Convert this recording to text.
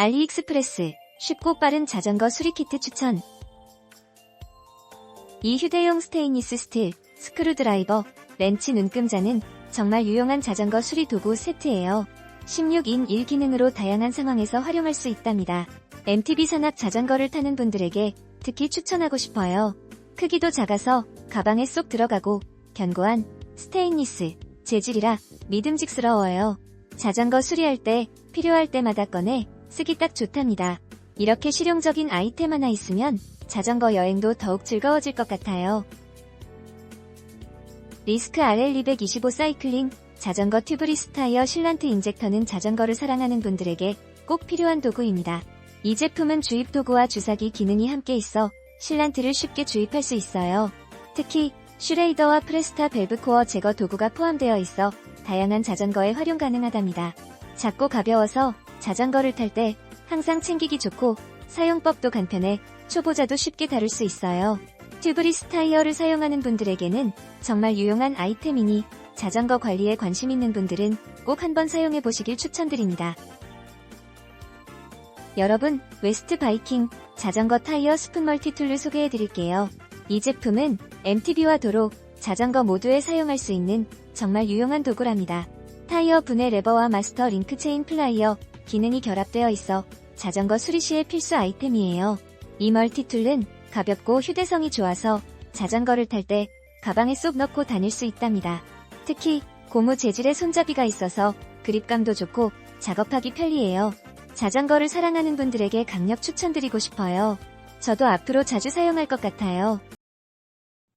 알리익스프레스 쉽고 빠른 자전거 수리 키트 추천. 이 휴대용 스테인리스 스틸, 스크루드라이버, 렌치 눈금자는 정말 유용한 자전거 수리 도구 세트예요. 16인 1기능으로 다양한 상황에서 활용할 수 있답니다. MTB 산악 자전거를 타는 분들에게 특히 추천하고 싶어요. 크기도 작아서 가방에 쏙 들어가고 견고한 스테인리스 재질이라 믿음직스러워요. 자전거 수리할 때 필요할 때마다 꺼내 쓰기 딱 좋답니다. 이렇게 실용적인 아이템 하나 있으면 자전거 여행도 더욱 즐거워질 것 같아요. 리스크 RL225 사이클링 자전거 튜브리스 타이어 실란트 인젝터는 자전거를 사랑하는 분들에게 꼭 필요한 도구입니다. 이 제품은 주입 도구와 주사기 기능이 함께 있어 실란트를 쉽게 주입할 수 있어요. 특히 슈레이더와 프레스타 밸브 코어 제거 도구가 포함되어 있어 다양한 자전거에 활용 가능하답니다. 작고 가벼워서 자전거를 탈 때 항상 챙기기 좋고 사용법도 간편해 초보자도 쉽게 다룰 수 있어요. 튜브리스 타이어를 사용하는 분들에게는 정말 유용한 아이템이니 자전거 관리에 관심 있는 분들은 꼭 한번 사용해 보시길 추천드립니다. 여러분, 웨스트 바이킹 자전거 타이어 스푼 멀티툴을 소개해 드릴게요. 이 제품은 MTB와 도로, 자전거 모두에 사용할 수 있는 정말 유용한 도구랍니다. 타이어 분해 레버와 마스터 링크 체인 플라이어 기능이 결합되어 있어 자전거 수리 시의 필수 아이템이에요. 이 멀티툴은 가볍고 휴대성이 좋아서 자전거를 탈 때 가방에 쏙 넣고 다닐 수 있답니다. 특히 고무 재질의 손잡이가 있어서 그립감도 좋고 작업하기 편리해요. 자전거를 사랑하는 분들에게 강력 추천드리고 싶어요. 저도 앞으로 자주 사용할 것 같아요.